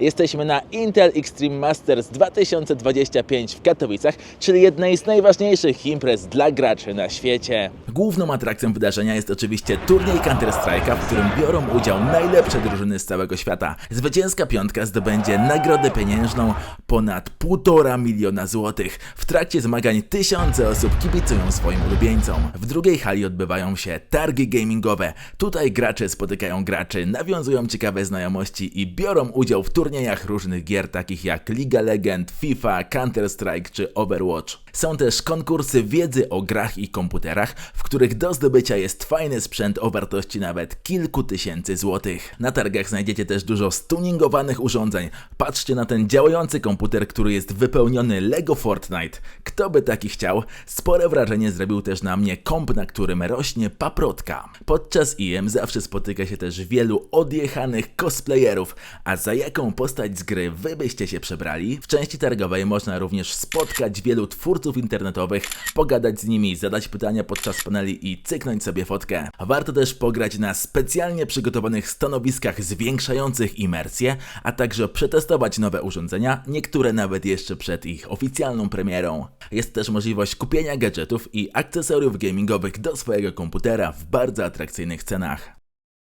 Jesteśmy na Intel Extreme Masters 2025 w Katowicach, czyli jednej z najważniejszych imprez dla graczy na świecie. Główną atrakcją wydarzenia jest oczywiście turniej Counter-Strike'a, w którym biorą udział najlepsze drużyny z całego świata. Zwycięska piątka zdobędzie nagrodę pieniężną ponad 1,5 miliona złotych. W trakcie zmagań tysiące osób kibicują swoim ulubieńcom. W drugiej hali odbywają się targi gamingowe. Tutaj gracze spotykają graczy, nawiązują ciekawe znajomości i biorą udział w turniejach różnych gier takich jak Liga Legend, FIFA, Counter-Strike czy Overwatch. Są też konkursy wiedzy o grach i komputerach, w których do zdobycia jest fajny sprzęt o wartości nawet kilku tysięcy złotych. Na targach znajdziecie też dużo stuningowanych urządzeń. Patrzcie na ten działający komputer, który jest wypełniony Lego Fortnite. Kto by taki chciał? Spore wrażenie zrobił też na mnie komp, na którym rośnie paprotka. Podczas IM zawsze spotyka się też wielu odjechanych cosplayerów, a za jaką postać z gry wy byście się przebrali? W części targowej można również spotkać wielu twórców internetowych, pogadać z nimi, zadać pytania podczas paneli i cyknąć sobie fotkę. Warto też pograć na specjalnie przygotowanych stanowiskach zwiększających imersję, a także przetestować nowe urządzenia, niektóre nawet jeszcze przed ich oficjalną premierą. Jest też możliwość kupienia gadżetów i akcesoriów gamingowych do swojego komputera w bardzo atrakcyjnych cenach.